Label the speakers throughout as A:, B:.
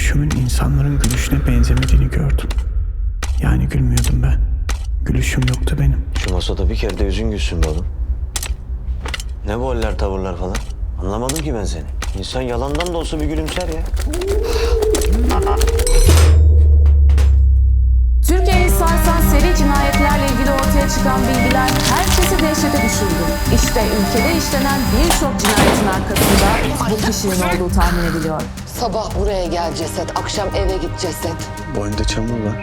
A: İnsanların gülüşüne benzemediğini gördüm. Yani gülmüyordum ben. Gülüşüm yoktu benim.
B: Şu masada bir kere de yüzün gülsün be oğlum. Ne bu haller tavırlar falan? Anlamadım ki ben seni. İnsan yalandan da olsa bir gülümser ya.
C: Türkiye'yi sarsan seri cinayetlerle ilgili ortaya çıkan bilgiler herkesi dehşete düşürdü. İşte ülkede işlenen birçok cinayetin arkasında bu kişinin olduğu tahmin ediliyor.
D: Sabah buraya gel ceset, akşam eve git ceset.
B: Boynunda çamur var.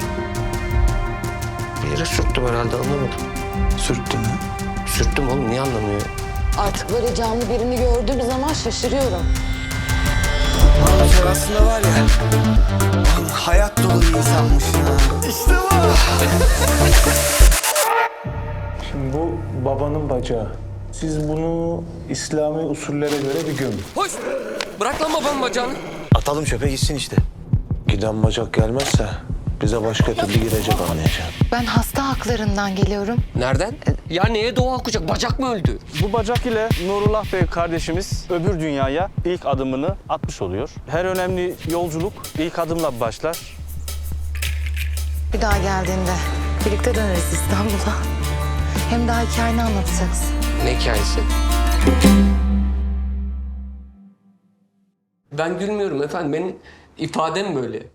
E: Bir yere sürttüm herhalde anlamadım.
B: Sürttün ha?
E: Sürttüm oğlum niye anlamıyor?
D: Artık böyle canlı birini gördüğüm zaman şaşırıyorum.
F: Sen aslında var ya hayat dolu bir insanmışsın ha. İşte bu.
G: Şimdi bu babanın bacağı. Siz bunu İslami usullere göre bir gömün.
E: Hoş! Bırak lan babamın bacağını.
B: Atalım çöpe gitsin işte.
G: Giden bacak gelmezse bize başka türlü girecek anlayacağım.
D: Ben hasta haklarından geliyorum.
E: Nereden? Ya neye doğa okuyacak? Bacak mı öldü?
H: Bu bacak ile Nurullah Bey kardeşimiz öbür dünyaya ilk adımını atmış oluyor. Her önemli yolculuk ilk adımla başlar.
D: Bir daha geldiğinde birlikte döneriz İstanbul'a. Hem daha hikayeni anlatacaksın.
E: Ne hikayesi? Ben gülmüyorum efendim. Benim ifadem böyle.